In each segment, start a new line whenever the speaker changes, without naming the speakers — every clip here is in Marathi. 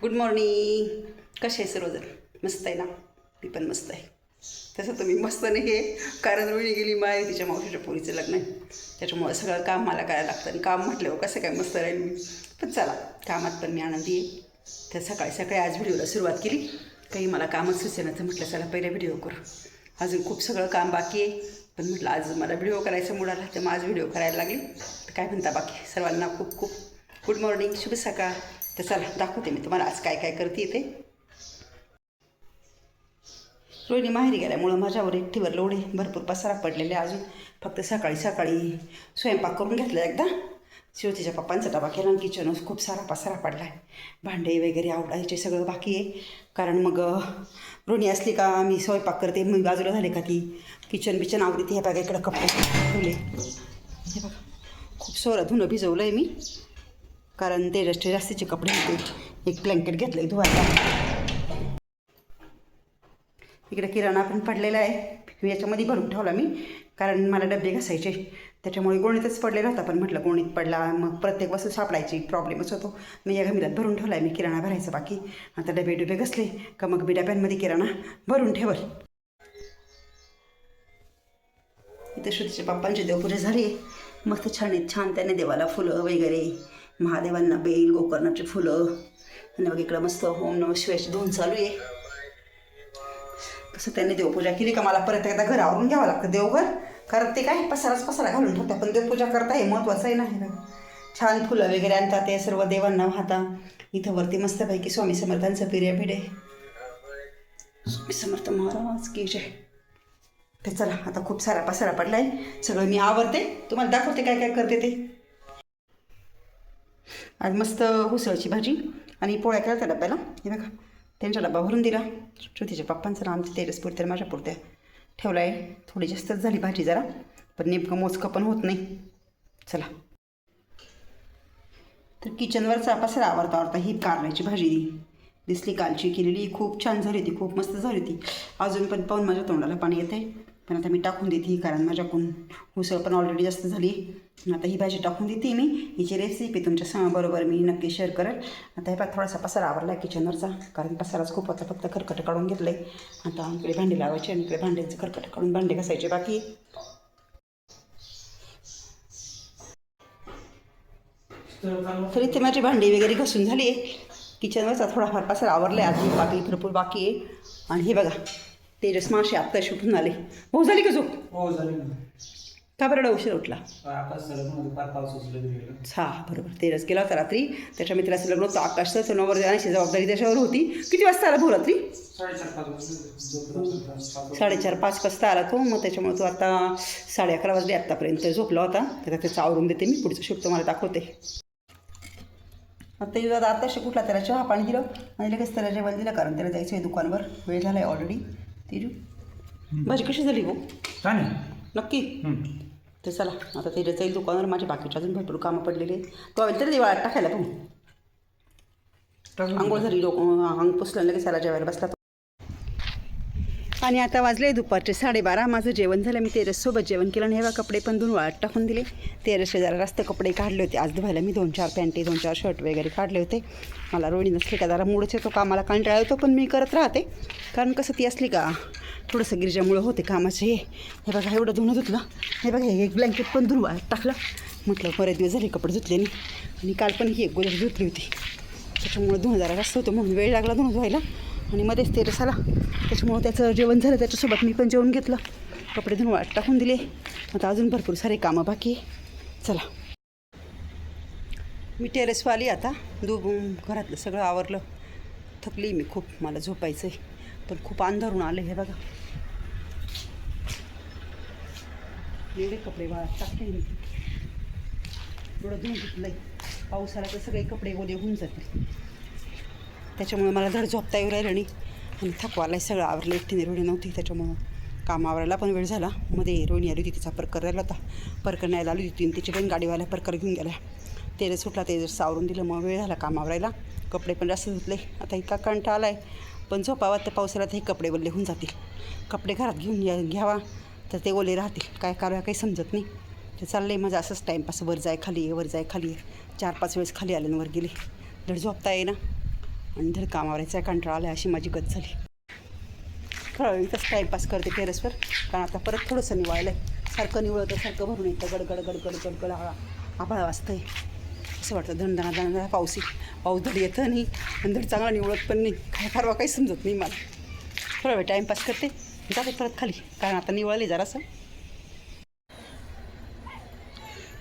गुड मॉर्निंग कसे आहे सर्वजण मस्त आहे ना? मी पण मस्त आहे. तसं तर मी मस्त नाही आहे. कारण रोहिणी गेली माय तिच्या मावशीच्या पोरीचं लग्न आहे. त्याच्यामुळं सगळं काम मला करायला लागतं. आणि काम म्हटल्यावर कसं काय मस्त राहील मी. पण चला कामात पण मी आनंदी आहे. तर सकाळी सकाळी आज व्हिडिओला सुरुवात केली. काही मला कामच सुचेना म्हटलं चला पहिला व्हिडिओ करू. अजून खूप सगळं काम बाकी आहे. पण म्हटलं आज मला व्हिडिओ करायचा मूड आला तर मग आज व्हिडिओ करायला लागली. तर काय म्हणता बाकी? सर्वांना खूप खूप गुड मॉर्निंग शुभ सकाळ. तर चला दाखवते मी तुम्हाला आज काय काय करते ते. रोहिणी माहेरी गेल्यामुळं माझ्यावर एकटीवर लोढे भरपूर पसारा पडलेले अजून. फक्त सकाळी सकाळी स्वयंपाक करून घेतला एकदा. शिवतीच्या पप्पांचा डबा केला आणि किचन खूप सारा पसारा पडला आहे भांडे वगैरे आवडायचे सगळं बाकी आहे. कारण मग रोणी असली का मी स्वयंपाक करते मग बाजूला झाले का ती? किचन बिचन आवडते हे बघा इकडं कपडे ठेवले. हे बघा खूप सोरं धुणं भिजवलं आहे मी. कारण ते जास्त जास्तीचे कपडे होते. एक ब्लँकेट घेतलं आहे धुवायला. इकडे किराणा पण पडलेला आहे. याच्यामध्ये भरून ठेवला मी. कारण मला डबे घासायचे. त्याच्यामुळे गोणीतच पडलेला होता पण म्हटलं गोणीत पडला मग प्रत्येक वस्तू सापडायची. प्रॉब्लेमच होतो. मी या घमिलात भरून ठेवला आहे मी. किराणा भरायचा बाकी. आता डबे डबे घसले. का मग मी डब्यांमध्ये किराणा? भरून ठेवल. इथं श्रुतीच्या पप्पांची देवपूजा झाली आहे मस्त छान आहेत. छान त्याने देवाला फुलं वगैरे. महादेवांना बेल गोकर्णाची फुलं आणि मग इकडं मस्त होम नम शिवायची धुवून चालू आहे. कसं त्यांनी देवपूजा केली का मला परत एकदा घर आवरून घ्यावं लागतं. देवघर कारण ते काय? पसाराच पसारा घालून ठेवतात पण देवपूजा करता हे महत्त्वाचं आहे ना छान फुलं वगैरे आणतात ते सर्व देवांना वाहता. इथं वरती मस्तपैकी स्वामी समर्थांचं पिरियड आहे. स्वामी समर्थ महाराज की जय. ते चला आता खूप सारा पसारा पडला आहे सगळं मी आवरते. तुम्हाला दाखवते काय काय करते ते. आज मस्त हुसळची भाजी आणि पोळ्या केल्या त्या डब्याला. हे बघा त्यांचा डबा भरून दिला. श्रुतीच्या पप्पांचं नाव आमच्या तेरस पुरत्या माझ्या पुरत्या ठेवला आहे थोडी जास्तच झाली भाजी जरा पण नेमकं मोजकं पण होत नाही. चला. तर किचनवरचा पसरा आवडता आवडता ही कारल्याची भाजी दिसली कालची केलेली. खूप छान झाली होती खूप मस्त झाली होती अजून पण पाहून माझ्या तोंडाला पाणी येते पण आता मी टाकून देते कारण माझ्याकडून उसळ पण ऑलरेडी जास्त झाली. आता ही भाजी टाकून देते मी. हिची रेसिपी तुमच्या सा बरोबर मी नक्की शेअर करेल आता हे पण थोडासा पसारा आवरला आहे किचनवरचा कारण पसाराच खूप होता फक्त खरकट काढून घेतलं आहे आता इकडे भांडी लावायची आणि इकडे भांड्यांचं खरकट काढून भांडे घासायचे बाकी. तर इथे माझी भांडी वगैरे घासून झाली आहे. किचनवरचा थोडाफार पसारा आवरला आहे अजून बाकी भरपूर बाकी आहे. आणि हे बघा तेजस मासे आत्ता शूटून आले. हो झाली का झोप?
हो झाले ना.
का बरं उशीर उठला?
आकाश फार गेलं
हा बरोबर. तेरस गेला होता रात्री. त्याच्या मित्राचं लग्न होतं. आकाशचं तर नवर जाण्याची जबाबदारी त्याच्यावर होती. किती वाजता आला भाऊ रात्री?
साडेचार पाच वाजता
आला तो. मग त्याच्यामुळे तो आता साडे अकरा वाजले आत्तापर्यंत झोपला होता. तर त्याचं आवरून देते मी. पुढचं शूट तुम्हाला दाखवते. आता युवा आत्ताशी कुठला त्याला चहा पाणी दिलं. आणि लगेच त्याला जेवण दिलं. कारण त्याला जायचं आहे दुकानवर. वेळ झाला आहे ऑलरेडी तेजू? भाजी कशी झाली भाऊ
छान
नक्की. तर चला आता ते जाईल दुकानावर. माझे बाकीचे अजून भरपूर कामं पडलेले. तो हवेल तरी दिवाळात टाकायला पण आंघोळ झाली लोक अंग पुसलं लगेच त्याला जेवायला बसला. आणि आता वाजले दुपारचे साडेबारा. माझं जेवण झालं. मी तेरससोबत जेवण केलं आणि हे कपडे पण धुवून वाळत टाकून दिले. तेरसचे जरा रास्त कपडे काढले होते. आज धुवायला मी दोन चार पॅन्टी दोन चार शर्ट वगैरे काढले होते. मला रोडी नसली का जरा मूडच येतो कामाला कंटाळा येतो पण मी करत राहते. कारण कसं ती असली का थोडंसं गिरजामुळं होते कामाचे. हे हे बघा एवढं धुणं धुतलं. हे बघा हे एक ब्लँकेट पण धुवून वाळत टाकलं. म्हटलं बरेच दिवस झाले कपडे धुतले नाही. आणि काल पण ही एक गोष्ट धुतली होती. त्याच्यामुळं धुणं जरा जास्त होतं म्हणून वेळ लागला धुणं धुवायला. आणि मध्येच तेरस आला. त्याच्यामुळं त्याचं जेवण झालं त्याच्यासोबत मी पण जेवण घेतलं. कपडे धुवून वाट टाकून दिले. आता अजून भरपूर सारे कामं बाकी चला. मी टेरेसवर आली आता. दु घरातलं सगळं आवरलं. थकली मी खूप मला झोपायचं आहे पण खूप अंधारून आलं हे बघा. एवढे कपडे वाळत टाकले मी. एवढं धुवून घेतलंय. पाऊस आला तर सगळे कपडे ओले होऊन जातील. त्याच्यामुळे मला धड झोपता येऊ राहिलं नाही आणि थकवाला सगळं आवरलं. एकटीने रोणी नव्हती. त्याच्यामुळं काम आवरायला पण वेळ झाला. मध्ये रोहिणी आली होती. तिचा परकर राहिला होता. परकर न्यायला आली होती. आणि तिची पण गाडीवाल्या परकर घेऊन गेल्या. तेल सुटला. ते जर सावरून दिलं. मग वेळ झाला काम आवरायला. कपडे पण जास्त धुतले. आता इतका कंटा आला आहे पण झोपावा तर पावसाळ्यात हे कपडे वल्ले होऊन जातील. कपडे घरात घेऊन या घ्यावा. तर ते ओले राहतील. काय करूया काही समजत नाही. ते चाललं आहे माझं असंच टाईमपास वर जाय खाली ये वर जाय खाली ये. चार पाच वेळेस खाली आल्यावर वर गेले. धड झोपता येईना आणि धड कामावरायचा कंटाळा आला अशी माझी गत झाली. थोडा वेळ इथंच टाईमपास करते टेरेसवर. कारण आता परत थोडंसं निवाळलं आहे सारखं निवळतं सारखं भरून येतं. गडगड गडगड गडगड आळा आभाळा वाजतं आहे असं वाटतं धणधणा धणधणा पाऊस पाऊस धड येतं नाही आणि धड चांगला निवळत पण नाही. काय फारवा काही समजत नाही मला. थोडा वेळ टाईमपास करते. जाते परत खाली. कारण आता निवळले जरासं.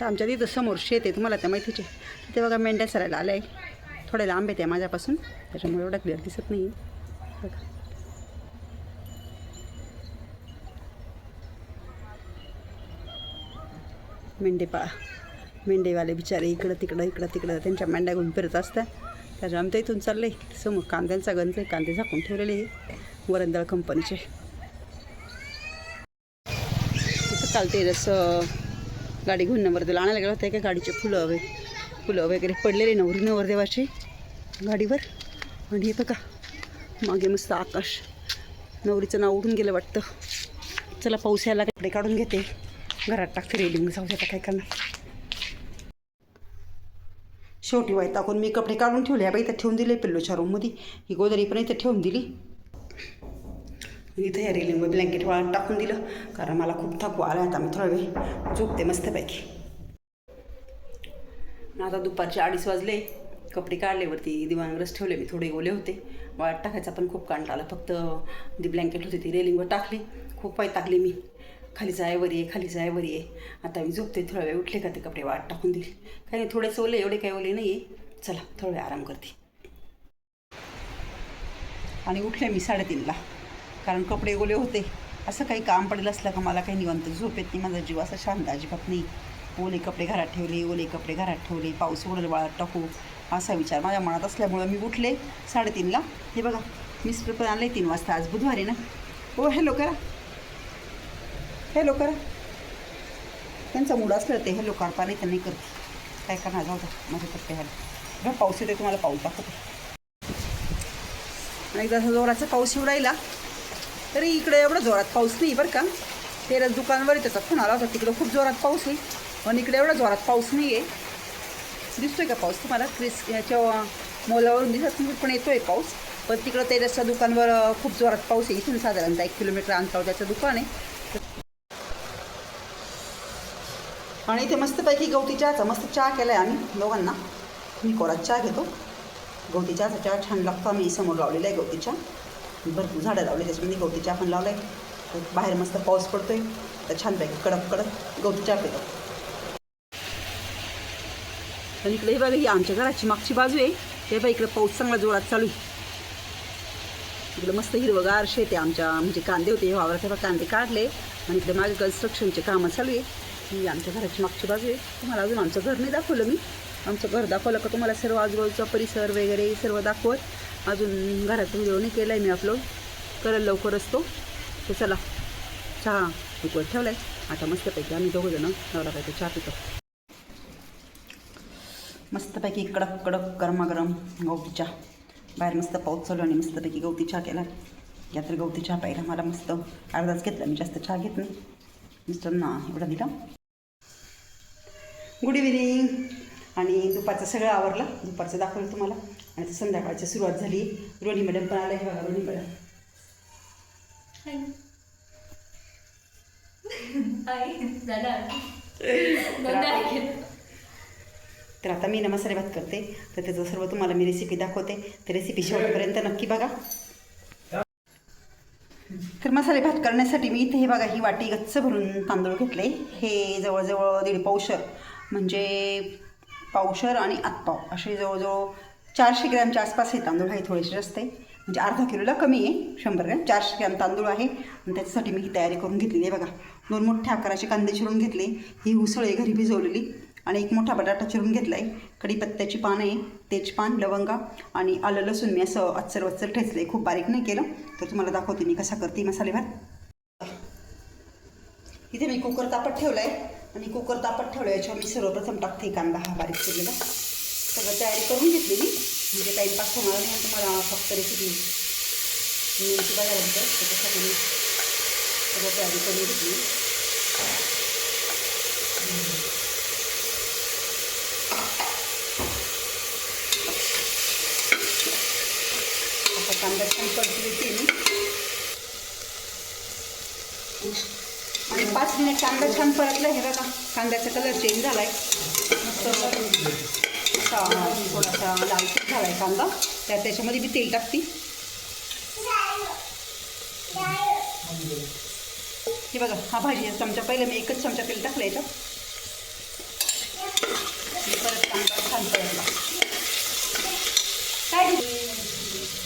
तर आमच्या तिथं समोर शेत आहे. तुम्हाला त्या माहितीचे. तिथे बघा मेंढ्या सरायला आल्या. आहे थोड्या लांब आहे त्या माझ्यापासून त्याच्यामुळे एवढा क्लिअर दिसत नाही बघा. मेंढेपाळा मेंढेवाले बिचारे इकडं तिकडं इकडं तिकडं त्यांच्या मेंढ्या घेऊन फिरत असतात. त्याच्या आमच्या इथून चाललं आहे समोर कांद्यांचा गंज आहे कांदे झाकून ठेवलेले आहे. वरंदळ कंपनीचे. तिथं काल ते गाडी घेऊन नंबर दिला आणायला गेला होता. का गाडीचे फुलं वगैरे फुलं वगैरे पडलेले नवरी नवरदेवाचे. गाडीवर. आणि हे बघा मागे मस्त आकाश. नवरीचं नाव उडून गेलं वाटतं. चला पाऊस यायला कपडे काढून घेते. घरात टाकते रेलिंग जाऊ द्या काय करणार? शेवटी वाईट टाकून मी कपडे काढून ठेवले. बाई इथं ठेवून दिले पिल्लोच्या रूममध्ये ही गोदरी पण इथं ठेवून दिली. इथं या रेलिंगवर ब्लँकेट वाळत टाकून दिलं. कारण मला खूप थकवा आला आता मी थोडा वेळ झोपते मस्तपैकी. आता दुपारचे अडीच वाजले. कपडे काढलेवरती दिवाणवरच ठेवले मी थोडे ओले होते. वाळत टाकायचा पण खूप कांटा आला. फक्त ती ब्लँकेट होती ती रेलिंगवर टाकली. खूप पाय टाकले मी. खाली जायवर ये खाली जायवर ये. आता मी झोपते थोडा वेळ उठले का ते कपडे वाट टाकून दिले. काही नाही थोडेसे ओले एवढे काही ओले नाही आहे चला थोडा वेळ आराम करते. आणि उठले मी साडेतीनला. कारण कपडे ओले होते. असं काही काम पडेल असलं का मला काही निवांत झोप येत नाही. माझा जीव असा शांत अजिबात नाही. ओले कपडे घरात ठेवले ओले कपडे घरात ठेवले. पाऊस उडल वाळत टाकू. असा विचार माझ्या मनात असल्यामुळं मी उठले साडेतीनला. हे बघा मिस्टर पेपर आणले तीन वाजता. आज बुधवारी ना? हो हॅलो करा. हॅलो करा. त्यांचा मूड असलं ते हॅलो करता नाही त्यांनी करते. काय करणार? जाऊ द्या माझ्या करते हॅलो बघा पाऊस येते तुम्हाला पाऊस दाखवते. आणि एकदा असा जोराचा पाऊस येऊ राहिला तरी इकडे एवढा जोरात पाऊस नाही बरं का. तेरा दुकानवर त्याचा फोन आला होता? तिकडं खूप जोरात पाऊस आहे पण इकडे एवढा जोरात पाऊस नाही आहे दिसतोय का पाऊस? तुम्हाला क्रिस याच्या मोलावरून दिसत नाही पण येतोय पाऊस. पण तिकडं तेजसच्या दुकानवर खूप जोरात पाऊस आहे. इथून साधारणतः एक किलोमीटर अंतरावर त्याचं दुकान आहे. आणि इथे मस्तपैकी गवती चहाचा मस्त चहा केला आहे आम्ही दोघांना. मी कोरात चहा घेतो. गवती चहाचा चहा छान लागतो. आम्ही समोर लावलेला आहे गवती चहा. भरपूर झाडं लावले त्याच्यामध्ये गवती चहा पण लावला आहे बाहेर मस्त पाऊस पडतोय. तर छानपैकी कडक कडक गवती चहा पितो. आणि इकडे हे बघा ही आमच्या घराची मागची बाजू आहे. हे बघा इकडे पाऊस चांगला जोरात चालू आहे. इकडे मस्त हिरवगार शेत आहे आमच्या. म्हणजे कांदे होते वावरात कांदे काढले. आणि इकडे मागे कन्स्ट्रक्शनचे कामं चालू आहे. ही आमच्या घराची मागची बाजू आहे. तुम्हाला अजून आमचं घर नाही दाखवलं मी. आमचं घर दाखवलं का तुम्हाला सर्व आजूबाजूचा परिसर वगैरे सर्व दाखवत. अजून घराचा व्हिडिओ नाही केला आहे मी अपलोड करेल लवकरच तो तर चला चहा उकळत ठेवला आहे आता मस्तपैकी आम्ही दोघं नवरा पाहिजे चहा पितो. मस्तपैकी कडक कडक गरमागरम गवती चहा. बाहेर मस्त पाऊस चालू आणि मस्तपैकी गवती चहा केला. या तर गवती चहा प्यायला मला मस्त अर्धाच घेतला. मी जास्त चहा घेत नाही. मिस्टरना एवढा दिला. गुड इव्हिनिंग आणि दुपारचं सगळं आवरलं. दुपारचं दाखवलं तुम्हाला. आणि आता संध्याकाळची सुरुवात झाली. रोणी मॅडम पण आल्या. हे बघा रोणी मॅडम तर आता मी ना मसाले भात करते. तर त्याचं सर्व तुम्हाला मी रेसिपी दाखवते. तर रेसिपी शेवटपर्यंत नक्की बघा. तर मसाले भात करण्यासाठी मी इथे हे बघा ही वाटी गच्च भरून तांदूळ घेतले. हे जवळजवळ दीड पावशर म्हणजे पावशर आणि आतपाव. असे जवळजवळ चारशे ग्रॅमच्या आसपास हे तांदूळ आहे थोडेसे जास्त आहे. म्हणजे अर्धा किलोला कमी आहे शंभर ग्रॅम चारशे ग्रॅम तांदूळ आहे. आणि त्याच्यासाठी मी ही तयारी करून घेतलेली आहे बघा. दोन मोठ्या आकाराचे कांदे चिरून घेतले. ही उसळ आहे घरी भिजवलेली. आणि एक मोठा बटाटा चिरून घेतला आहे कढीपत्त्याची पानं आहे तेजपान लवंगा आणि आलं लसूण मी असं अच्चर वच्चर ठेचलं आहे खूप बारीक नाही केलं तर तुम्हाला दाखवते मी कसा करते मसाले भात इथे मी कुकर तापत ठेवला आहे आणि कुकर तापत ठेवलं याच्यावर मी सर्वप्रथम टाकते कांदा हा बारीक केलेला सगळं तयारी करून घेतली मी म्हणजे टाईमपास होणार नाही आणि तुम्हाला फक्त रेसिपी नेमकी बघायला भेटतं त्याच्यासाठी मी सगळं तयारी करून घेतली आता कांदा छान परतून मी. आणि पाच मिनिट कांदा छान परतला. हे बघा कांद्याचा कलर चेंज झाला आहे थोडासा लालसूट झाला आहे कांदा. त्या त्याच्यामध्ये मी तेल टाकते. हे बघा हा भाजीचा चमचा पहिले मी एकच चमचा तेल टाकलं याच्यात. परत कांदा छान परतला काय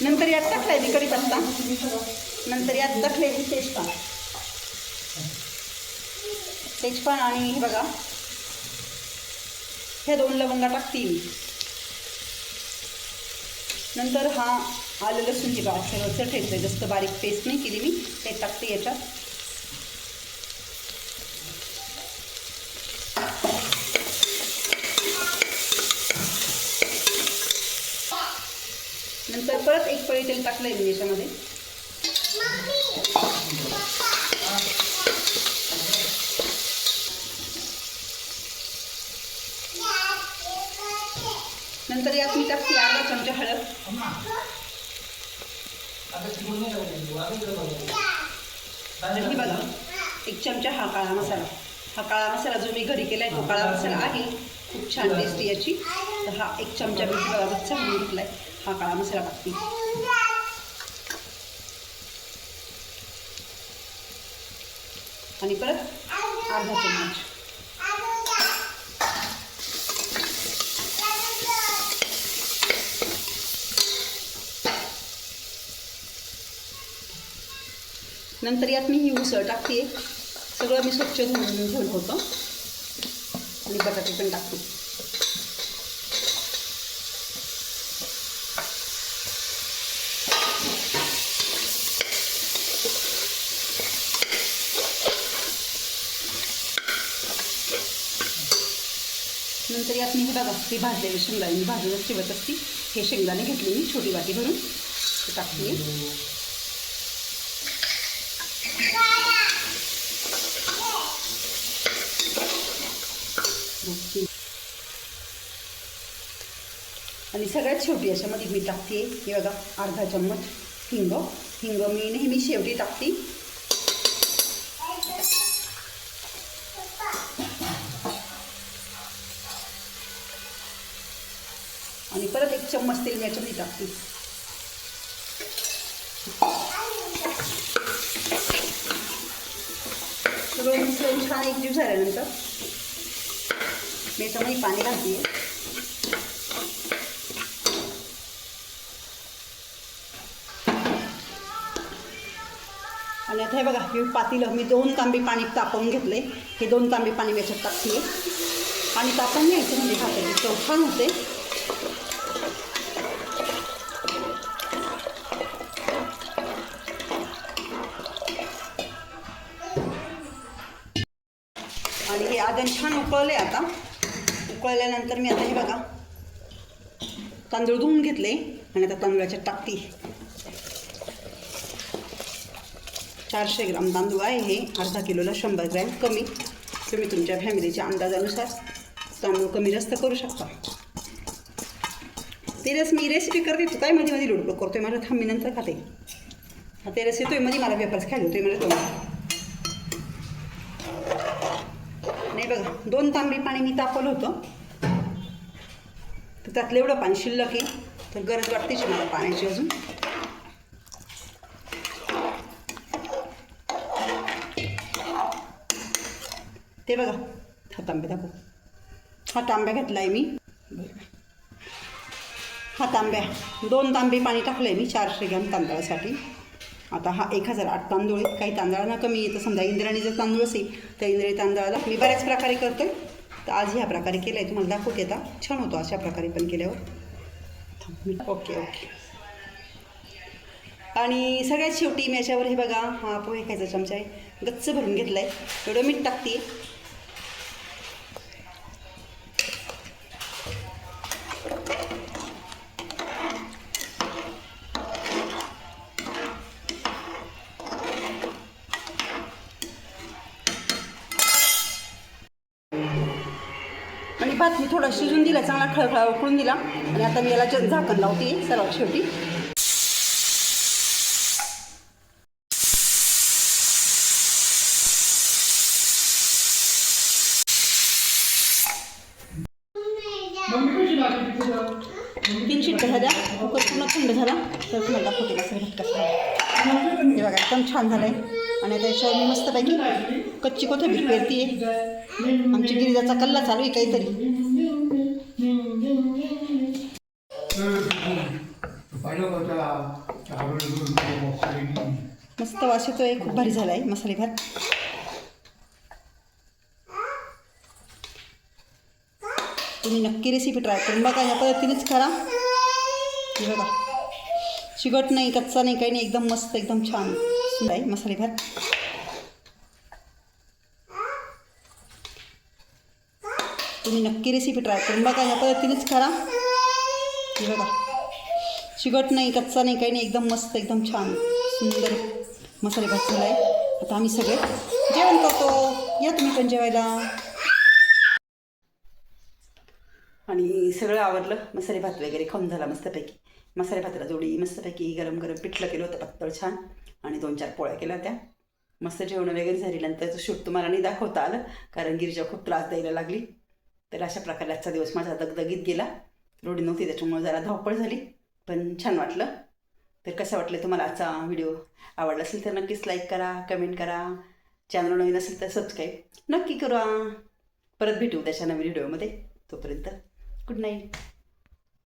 नंतर यात टाकलाय मी कढीपत्ता नंतर यात टाकले मी तेजपान. तेजपान आणि हे बघा. ह्या दोन लवंगा टाकते मी. नंतर हा आलं लसूणची बघा सगळं चटायचं जास्त बारीक पेस्ट नाही केली मी ते टाकते याच्यात. नंतर परत एक पळी तेल टाकलंय मी याच्यामध्ये. नंतर यात मी टाकते अर्धा चमचा हळद. आणि बघा. एक चमचा हा काळा मसाला. हा काळा मसाला जो मी घरी केलाय तो काळा मसाला आहे. खूप छान टेस्टी याची. तर हा एक चमचा मी बघा गच्चा म्हणून घेतलाय. हा काळा मसाला टाकते आणि परत अर्धा चम्मच नंतर यात मी ही उसळ टाकते सगळं मी स्वच्छ धुवून घेऊन होतं आणि बटाटे पण टाकते नंतर यात मी हे बघा भाजलेले शेंगदाणे मी भाजूनच ठेवत असते. हे शेंगदाणे घेतले मी छोटी वाटी भरून. टाकते. आणि सगळ्यात शेवटी याच्यामध्ये मी टाकते. हे बघा अर्धा चम्मच हिंग. हिंग मी नेहमी शेवटी टाकते आणि परत एक चम्मच तेल मी याच्यामध्ये टाकते. सगळं मिसळून छान एकजीव झाल्यानंतर मी याच्यामध्ये पाणी घालते. आणि आता हे बघा हे पातीलं मी दोन तांबे पाणी तापवून घेतले. हे दोन तांबे पाणी मी याच्यात टाकते. पाणी तापवून घ्यायचं म्हणजे भाताची चव छान होते. आणि छान उकळले आता. उकळल्यानंतर मी आता हे बघा. तांदूळ धुवून घेतले आणि आता तांदळाच्या टाकती. चारशे ग्राम तांदूळ आहे हे. अर्धा किलोला शंभर ग्रॅम कमी. तुम्ही तुमच्या फॅमिलीच्या अंदाजानुसार तांदूळ कमी जास्त करू शकता. ते रस मी रेसिपी करते. तू काय मध्ये मध्ये लुडबुड करतोय? माझ्या थांबी नंतर खाते. हा ते रस येतोयमध्ये मला पेपर्स खायला होतोय मला तो नाही बघा दोन तांबी पाणी मी तापवलं होतं. तर त्यातलं एवढं पाणी शिल्लक आहे. तर गरज वाटतेच मला पाण्याची अजून. ते बघा हा तांबे दाखव. हा तांब्या घेतला आहे मी. हा तांब्या दोन तांबे पाणी टाकलं आहे मी चारशे ग्रॅम तांदळासाठी. आता हा एक हजार आठ तांदूळ आहेत. काही तांदळांना कमी येतं समजा इंद्राणी जर तांदूळ असेल तर इंद्राणी तांदळाला मी बऱ्याच प्रकारे करतो आहे तर आज ह्या प्रकारे केलं आहे तुम्हाला दाखवते आता. छान होतो अशा प्रकारे पण केल्यावर. Okay okay. आणि सगळ्यात शेवटी मी याच्यावर हे बघा हा पोहे खायचा चमचा आहे. गच्च भरून घेतला आहे एवढं मीठ टाकते थोडा शिजून दिला चांगला खळखळा उकळून दिला. आणि आता मी याला झाकण लावते सर्वात शेवटी. तीन शिट्ट्या झाल्या. कुकर पूर्ण झाला. तर तुम्हाला हे बघा एकदम छान झालं आहे आणि त्याच्यावर मी मस्तपैकी कच्ची कोथिंबीर पेरते आमची गिरिजाचा कल्ला चालू आहे काहीतरी. मस्त वास खूप भारी झाला आहे मसाले भात. तुम्ही नक्की रेसिपी ट्राय करून बघा ह्या पद्धतीनेच करा. बघा. शिगट नाही कच्चा नाही काही नाही एकदम मस्त एकदम छान. सुंदर आहे मसाले भात. तुम्ही नक्की रेसिपी ट्राय करून बघा ह्या पद्धतीनेच करा. बघा. शिगट नाही कच्चा नाही काही नाही एकदम मस्त एकदम छान. सुंदर. मसाले भात झाला आहे आता आम्ही सगळे जेवण करतो. या तुम्ही पण जेवायला. आणि सगळं आवडलं मसाले भात वगैरे खाऊन झाला मस्तपैकी. मसाले भाताला जोडी मस्तपैकी गरम गरम पिठलं केलं होतं पातळ छान. आणि दोन चार पोळ्या केल्या त्या मस्त जेवण वगैरे झाल्यानंतर शूट तुम्हाला नाही दाखवता आलं कारण गिरिजा खूप त्रास द्यायला लागली. तर अशा प्रकारे आजचा दिवस माझा दगदगीत गेला. रोडी नव्हती त्याच्यामुळे जरा धावपळ झाली. पण छान वाटलं. तर कसं वाटलं तुम्हाला आजचा व्हिडिओ? आवडला असेल तर नक्कीच लाईक करा कमेंट करा. चॅनल नवीन असेल तर सबस्क्राईब नक्की करा. परत भेटू त्याच्या नवीन व्हिडिओमध्ये तोपर्यंत गुड नाईट